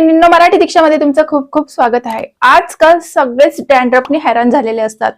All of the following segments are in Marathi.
मैत्रिणींनो मराठी दीक्षामध्ये तुमचं खूप खूप स्वागत आहे. आजकाल सगळेच डॅन्ड्रफने हैराण झालेले असतात.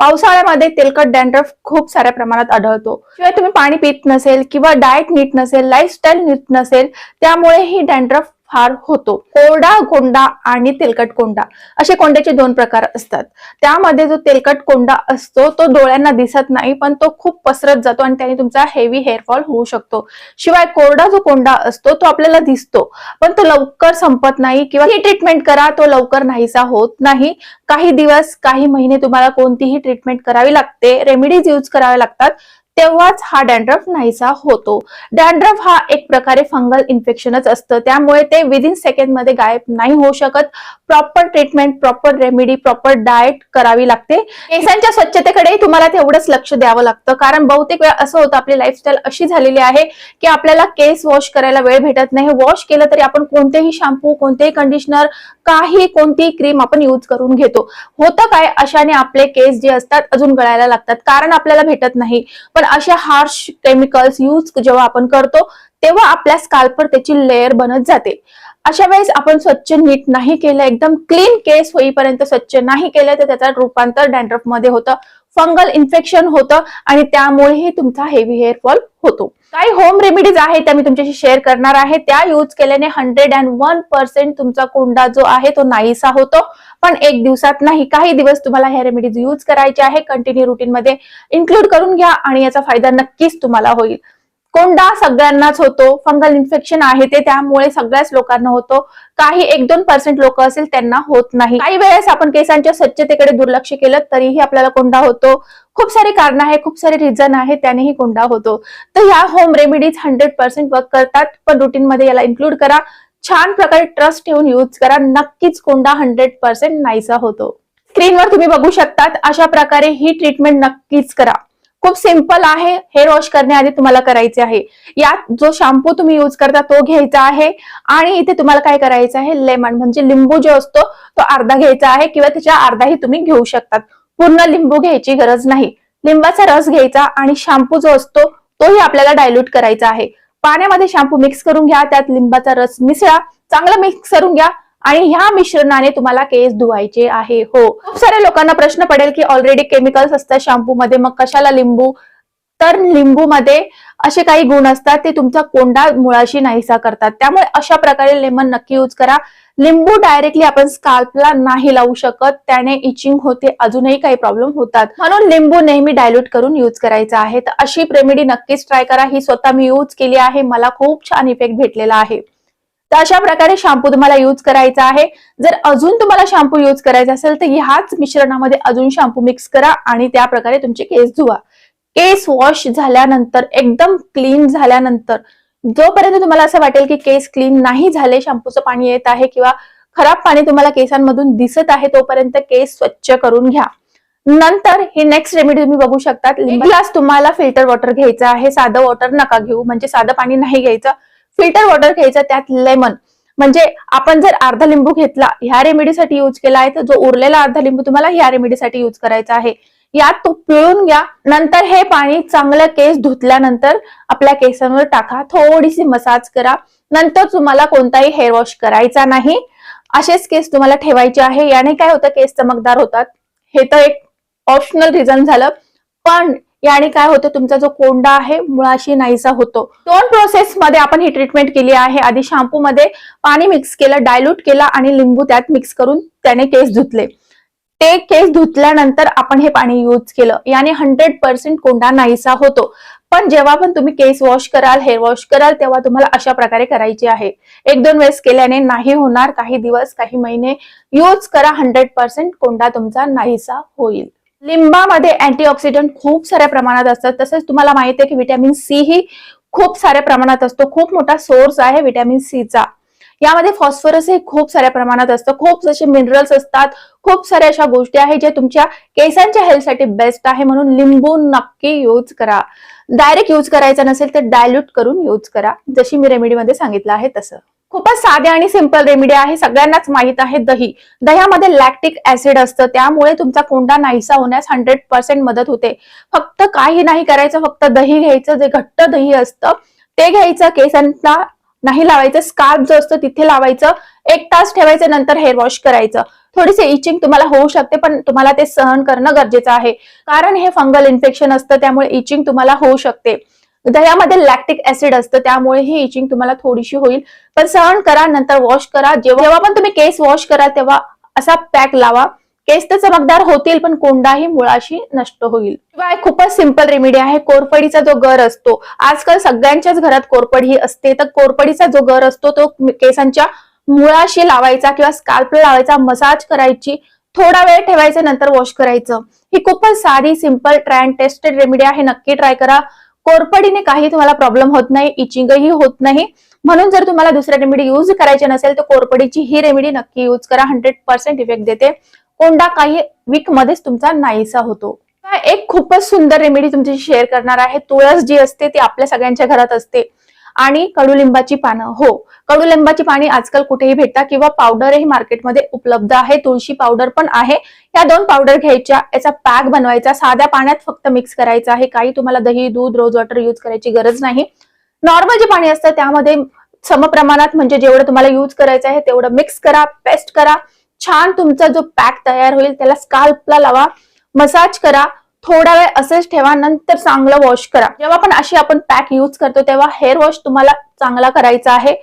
पावसाळ्यामध्ये तेलकट डॅन्ड्रफ खूप साऱ्या प्रमाणात आढळतो. शिवाय तुम्ही पाणी पित नसेल किंवा डाएट नीट नसेल लाईफस्टाईल नीट नसेल त्यामुळे ही डॅन्ड्रफ फार होतो. कोरडा कोंडा आणि तेलकट कोंडा असे कोंड्याचे दोन प्रकार असतात. त्यामध्ये जो तेलकट कोंडा असतो तो डोळ्यांना दिसत नाही पण तो खूप पसरत जातो आणि त्याने तुमचा हेवी हेअरफॉल होऊ शकतो. शिवाय कोरडा जो कोंडा असतो तो आपल्याला दिसतो पण तो लवकर संपत नाही किंवा ही ट्रीटमेंट करा तो लवकर नाहीसा होत नाही. काही दिवस काही महिने तुम्हाला कोणतीही ट्रीटमेंट करावी लागते. रेमेडीज यूज करावे लागतात. तेव्हाच हा डॅन्ड्रफ नाहीसा होतो. डॅन्ड्रफ हा एक प्रकारे फंगल इन्फेक्शनच असतं. त्यामुळे ते विदिन सेकंडमध्ये गायब नाही होऊ शकत. Proper treatment proper remedy proper diet करावी लागते. केसांच्या स्वच्छतेकडे तुम्हाला तेवढंच लक्ष द्यावं लागतं. कारण बहुतेक वेळा असं होतं आपली लाईफस्टाईल अशी झालेली आहे की आपल्याला केस वॉश करायला वेळ भेटत नाही. वॉश केलं तरी आपण कोणतेही शॅम्पू कोणतेही कंडिशनर काही कोणतीही क्रीम आपण यूज करून घेतो. होतं काय? अशाने आपले केस जे असतात अजून गळायला लागतात. कारण आपल्याला भेटत नाही. पण अशा हार्श केमिकल्स यूज जेव्हा आपण करतो तेव्हा आपल्या स्काल्पवर त्याची लेअर बनत जाते. अशा वेळेस आपण स्वच्छ नीट नाही केलं एकदम क्लीन केस होईपर्यंत स्वच्छ नाही केलं तर त्याचा रूपांतर डॅन्ड्रफमध्ये होतं. फंगल इन्फेक्शन होतं आणि त्यामुळेही तुमचा हेवी हेअरफॉल होतो. काही होम रेमेडीज आहेत त्या मी तुमच्याशी शेअर करणार आहे. त्या यूज केल्याने हंड्रेड अँड वन पर्सेंट तुमचा कोंडा जो आहे तो नाहीसा होतो. पण एक दिवसात नाही काही दिवस तुम्हाला ह्या रेमेडीज यूज करायचे आहे. कंटिन्यू रुटीनमध्ये इन्क्लूड करून घ्या आणि याचा फायदा नक्कीच तुम्हाला होईल. कोंडा सगळ्यांनाच होतो. फंगल इन्फेक्शन आहे ते त्यामुळे सगळ्याच लोकांना होतो. काही एक दोन पर्सेंट लोक असेल त्यांना होत नाही. काही वेळेस आपण केसांच्या स्वच्छतेकडे दुर्लक्ष केलं तरीही आपल्याला कोंडा होतो. खूप सारे कारण आहे खूप सारे रिझन आहे त्यानेही कोंडा होतो. तर ह्या home remedies hundred percent work करतात. पण रुटीनमध्ये याला इन्क्लूड करा. छान प्रकारे ट्रस्ट ठेवून यूज करा. नक्कीच कोंडा हंड्रेड पर्सेंट नाहीसा होतो. स्क्रीनवर तुम्ही बघू शकतात. अशा प्रकारे ही ट्रीटमेंट नक्कीच करा. खूप सिंपल आहे. हेअर वॉश करण्याआधी तुम्हाला करायचे आहे. यात जो शॅम्पू तुम्ही यूज करता तो घ्यायचा आहे. आणि इथे तुम्हाला काय करायचं आहे? लेमन म्हणजे लिंबू जो असतो तो अर्धा घ्यायचा आहे किंवा त्याच्या अर्धाही तुम्ही घेऊ शकतात. पूर्ण लिंबू घ्यायची गरज नाही. लिंबाचा रस घ्यायचा आणि शॅम्पू जो असतो तोही आपल्याला डायल्यूट करायचा आहे. पाण्यामध्ये शॅम्पू मिक्स करून घ्या. त्यात लिंबाचा रस मिसळा. चांगला मिक्स करून घ्या. आणि ह्या मिश्रणाने तुम्हाला केस धुवायचे आहे. हो. खूप साऱ्या लोकांना प्रश्न पडेल की ऑलरेडी केमिकल्स असतात शॅम्पू मध्ये मग कशाला लिंबू? तर लिंबू मध्ये असे काही गुण असतात ते तुमचा कोंडा मुळाशी नाहीसा करतात. त्यामुळे अशा प्रकारे लेमन नक्की यूज करा. लिंबू डायरेक्टली आपण स्काल्पला नाही लावू शकत त्याने इचिंग होते अजूनही काही प्रॉब्लेम होतात. म्हणून लिंबू नेहमी डायल्यूट करून यूज करायचा आहे. तर अशी रेमेडी नक्कीच ट्राय करा. ही स्वतः मी यूज केली आहे. मला खूप छान इफेक्ट भेटलेला आहे. तर अशा प्रकारे शॅम्पू तुम्हाला यूज करायचा आहे. जर अजून तुम्हाला शॅम्पू यूज करायचा असेल तर ह्याच मिश्रणामध्ये अजून शॅम्पू मिक्स करा आणि त्या प्रकारे तुमचे केस धुवा. केस वॉश झाल्यानंतर एकदम क्लीन झाल्यानंतर जोपर्यंत तुम्हाला असं वाटेल की केस क्लीन नाही झाले शॅम्पूचं पाणी येत आहे किंवा खराब पाणी तुम्हाला केसांमधून दिसत आहे तोपर्यंत केस स्वच्छ करून घ्या. नंतर ही नेक्स्ट रेमेडी तुम्ही बघू शकतात. ग्लास तुम्हाला फिल्टर वॉटर घ्यायचं आहे. साधं वॉटर नका घेऊ. म्हणजे साधं पाणी नाही घ्यायचं. फिल्टर वॉटर घ्यायचं त्यात लेमन. म्हणजे आपण जर अर्धा लिंबू घेतला ह्या रेमेडीसाठी यूज केला आहे तर जो उरलेला अर्धा लिंबू तुम्हाला ह्या रेमेडीसाठी यूज करायचा आहे. यात तो पिळून घ्या नंतर हे पाणी चांगलं केस धुतल्यानंतर आपल्या केसांवर टाका. थोडीशी मसाज करा. नंतर तुम्हाला कोणताही हेअर वॉश करायचा नाही. असेच केस तुम्हाला ठेवायचे आहे. याने काय होतं केस चमकदार होतात. हे तर एक ऑप्शनल रिझन झालं. पण याने काय होतं तुमचा जो कोंडा आहे मुळाशी नाहीसा होतो. दोन प्रोसेस मध्ये आपण ही ट्रीटमेंट केली आहे. आधी शॅम्पू मध्ये पाणी मिक्स केलं डायल्यूट केला आणि लिंबू त्यात मिक्स करून त्याने केस धुतले. ते केस धुतल्यानंतर आपण हे पाणी यूज केलं. याने हंड्रेड पर्सेंट कोंडा नाहीसा होतो. पण जेव्हा पण तुम्ही केस वॉश कराल हेअर वॉश कराल तेव्हा तुम्हाला अशा प्रकारे करायची आहे. एक दोन वेळेस केल्याने नाही होणार काही दिवस काही महिने यूज करा हंड्रेड पर्सेंट कोंडा तुमचा नाहीसा होईल. लिंबामध्ये अँटीऑक्सिडंट खूप साऱ्या प्रमाणात असतात. तसंच तुम्हाला माहिती आहे की विटॅमिन सी ही खूप साऱ्या प्रमाणात असतो. खूप मोठा सोर्स आहे विटॅमिन सीचा यामध्ये फॉस्फरस हे खूप साऱ्या प्रमाणात असतं. खूप जसे मिनरल्स असतात. खूप साऱ्या अशा गोष्टी आहेत ज्या तुमच्या केसांच्या हेल्थसाठी बेस्ट आहे म्हणून लिंबू नक्की यूज करा. डायरेक्ट यूज करायचा नसेल तर डायल्यूट करून यूज करा. जशी मी रेमेडीमध्ये सांगितलं आहे तसं. खूपच साधे आणि सिंपल रेमेडी आहे. सगळ्यांनाच माहीत आहे दही. दह्यामध्ये लॅक्टिक ऍसिड असतं. त्यामुळे तुमचा कोंडा नाहीसा होण्यास हंड्रेड पर्सेंट मदत होते. फक्त काही नाही करायचं फक्त दही घ्यायचं. जे घट्ट दही असतं ते घ्यायचं. केसांना नाही लावायचं. स्कार्फ जो असतो तिथे लावायचं. एक तास ठेवायचं नंतर हेअर वॉश करायचं. थोडीशी इचिंग तुम्हाला होऊ शकते पण तुम्हाला ते सहन करणं गरजेचं आहे. कारण हे फंगल इन्फेक्शन असतं त्यामुळे इचिंग तुम्हाला होऊ शकते. दह्यामध्ये लॅक्टिक ऍसिड असतं त्यामुळे ही इचिंग तुम्हाला थोडीशी होईल. पण सहन करा नंतर वॉश करा. जेव्हा पण तुम्ही केस वॉश करा तेव्हा असा पॅक लावा. केस तर चमकदार होतील पण कोंडाही मुळाशी नष्ट होईल. किंवा खूपच सिंपल रेमेडी आहे. कोरफडीचा जो गर असतो आजकाल सगळ्यांच्याच घरात कोरपड ही असते. तर कोरपडीचा जो गर असतो तो केसांच्या मुळाशी लावायचा किंवा स्काल्पला लावायचा मसाज करायची. थोडा वेळ ठेवायचा नंतर वॉश करायचं. ही खूपच साधी सिंपल ट्रॅन टेस्टेड रेमेडी आहे. नक्की ट्राय करा. कोरपडीने काही तुम्हाला प्रॉब्लेम होत नाही इचिंगही होत नाही. म्हणून जर तुम्हाला दुसऱ्या रेमेडी यूज करायची नसेल तर कोरपडीची ही रेमेडी नक्की यूज करा. हंड्रेड पर्सेंट इफेक्ट देते. कोंडा काही वीक मध्येच तुमचा नाहीसा होतो. एक खूपच सुंदर रेमेडी तुमची शेअर करणार आहे. तुळस जी असते ती आपल्या सगळ्यांच्या घरात असते. आणि कडुलिंबाची पानं. हो कडुलिंबाची पाणी आजकाल कुठेही भेटतात किंवा पावडरही मार्केटमध्ये उपलब्ध आहे. तुळशी पावडर पण आहे. या दोन पावडर घ्यायच्या याचा पॅक बनवायचा साध्या पाण्यात फक्त मिक्स करायचा आहे. काही तुम्हाला दही दूध रोज वॉटर यूज करायची गरज नाही. नॉर्मल जे पाणी असतं त्यामध्ये समप्रमाणात म्हणजे जेवढं तुम्हाला यूज करायचं आहे तेवढं मिक्स करा पेस्ट करा. छान तुमचा जो पॅक तयार होईल त्याला स्काल्पला लावा. मसाज करा. थोडा वेळ असेच ठेवा नंतर चांगलं वॉश करा. जेव्हा पण अशी आपण पॅक यूज करतो तेव्हा हेअर वॉश तुम्हाला चांगला करायचा आहे.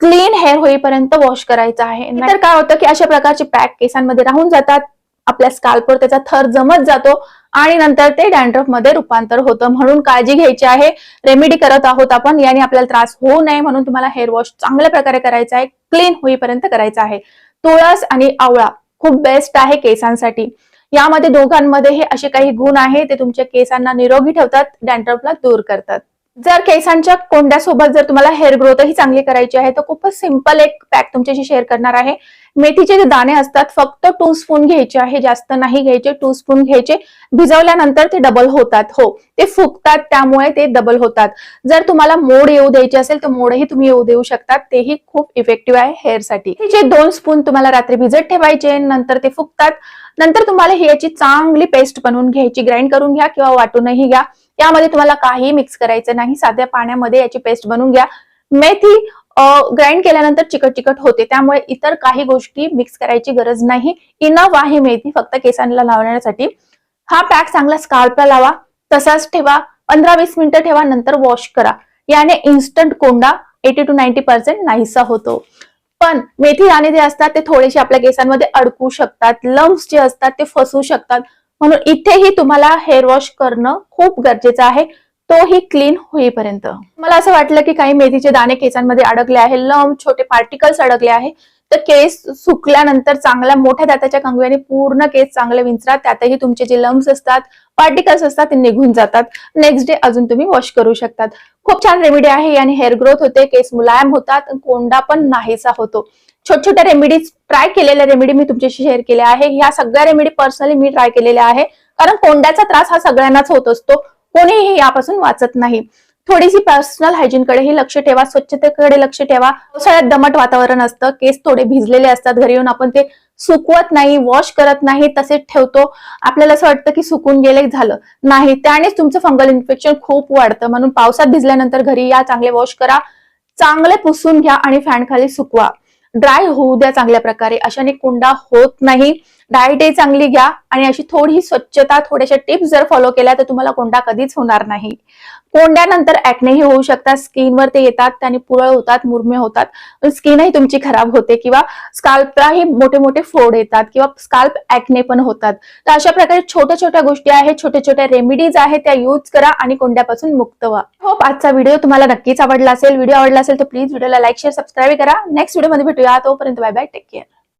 क्लीन हेअर होईपर्यंत वॉश करायचा आहे. तर काय होतं की अशा प्रकारचे पॅक केसांमध्ये राहून जातात आपल्या स्काल्पवर त्याचा थर जमत जातो आणि नंतर ते डॅन्ड्रफमध्ये रूपांतर होतं. म्हणून काळजी घ्यायची आहे. रेमेडी करत आहोत आपण याने आपल्याला त्रास होऊ नये म्हणून तुम्हाला हेअर वॉश चांगल्या प्रकारे करायचा आहे. क्लीन होईपर्यंत करायचा आहे. तुळस आणि आवळा खूप बेस्ट आहे केसांसाठी. यामध्ये दोघांमध्ये हे असे काही गुण आहे ते तुमच्या केसांना निरोगी ठेवतात डॅन्ड्रफला दूर करतात. जर केसांच्या कोंड्यासोबत जर तुम्हाला हेअर ग्रोथ ही चांगली करायची आहे तर खूपच सिंपल एक पॅक तुमच्याशी शेअर करणार आहे. मेथीचे जे दाणे असतात फक्त टू स्पून घ्यायचे आहे जास्त नाही घ्यायचे. टू स्पून घ्यायचे. भिजवल्यानंतर ते डबल होतात. हो ते फुगतात त्यामुळे ते डबल होतात. जर तुम्हाला मोड येऊ द्यायचे असेल तर मोडही तुम्ही येऊ देऊ शकतात. तेही खूप इफेक्टिव्ह आहे हेअरसाठी जे दोन स्पून तुम्हाला रात्री भिजत ठेवायचे नंतर ते फुगतात. नंतर तुम्हाला ही याची चांगली पेस्ट बनवून घ्यायची. ग्राइंड करून घ्या किंवा वाटूनही घ्या. यामध्ये तुम्हाला काही मिक्स करायचं नाही. साध्या पाण्यामध्ये याची पेस्ट बनवून घ्या. मेथी ग्राइंड केल्यानंतर चिकट चिकट होते. त्यामुळे इतर काही गोष्टी मिक्स करायची गरज नाही. इनफ आहे मेथी फक्त केसांना लावण्यासाठी. हा पॅक चांगला स्कार्पला लावा. तसाच ठेवा. पंधरा वीस मिनिटं ठेवा. नंतर वॉश करा. याने इन्स्टंट कोंडा एटी टू नाईन्टी पर्सेंट नाहीसा होतो. पण मेथी दाणे जे असतात ते थोडेसे आपल्या केसांमध्ये अडकू शकतात. लम्स जे असतात ते फसू शकतात. म्हणून इथेही तुम्हाला हेअर वॉश करणं खूप गरजेचं आहे. तोही क्लीन होईपर्यंत. मला असं वाटलं की काही मेथीचे दाणे केसांमध्ये अडकले आहे लंब छोटे पार्टिकल्स अडकले आहे तर केस सुकल्यानंतर चांगल्या मोठ्या दाताच्या कंगव्याने पूर्ण केस चांगले विंचरा त्यातही तुमचे जे लम्स असतात पार्टिकल्स असतात ते निघून जातात. नेक्स्ट डे अजून तुम्ही वॉश करू शकतात. खूप छान रेमेडी आहे आणि हेअर ग्रोथ होते केस मुलायम होतात कोंडा पण नाहीसा होतो. छोट छोट्या रेमेडीज ट्राय केलेल्या रेमेडी मी तुमच्याशी शेअर केल्या आहे. ह्या सगळ्या रेमेडी पर्सनली मी ट्राय केलेल्या आहे. कारण कोंड्याचा त्रास हा सगळ्यांनाच होत असतो. कोणीही यापासून वाचत नाही. थोडीशी पर्सनल हायजीनकडेही लक्ष ठेवा स्वच्छतेकडे लक्ष ठेवा. पावसाळ्यात दमट वातावरण असतं केस थोडे भिजलेले असतात घरी येऊन आपण ते सुकवत नाही वॉश करत नाही तसेच ठेवतो. आपल्याला असं वाटतं की सुकून गेले झालं. नाही त्यानेच तुमचं फंगल इन्फेक्शन खूप वाढतं. म्हणून पावसात भिजल्यानंतर घरी या चांगले वॉश करा. चांगले पुसून घ्या आणि फॅन खाली सुकवा. ड्राय होऊ द्या चांगल्या प्रकारे. अशाने कुंडा होत नाही. डाएटही चांगली घ्या आणि अशी थोडी स्वच्छता थोड्याशा टिप्स जर फॉलो केल्या तर तुम्हाला कोंडा कधीच होणार नाही. कोंड्यानंतर ऍक्नेही होऊ शकतात स्किनवर ते येतात त्याने पुरळ होतात मुरमे होतात. म्हणजे स्किनही तुमची खराब होते किंवा स्काल्पलाही मोठे मोठे फोड येतात किंवा स्काल्प ऍक्ने पण होतात. तर अशा प्रकारे छोट्या छोट्या गोष्टी आहेत छोट्या छोट्या रेमेडीज आहेत त्या यूज करा आणि कोंड्यापासून मुक्त व्हा. हो आजचा व्हिडिओ तुम्हाला नक्कीच आवडला असेल. व्हिडिओ आवडला असेल तर प्लीज व्हिडिओला लाईक शेअर सबस्क्राईब करा. नेक्स्ट व्हिडिओमध्ये भेटूया. तोपर्यंत बाय बाय टेक केअर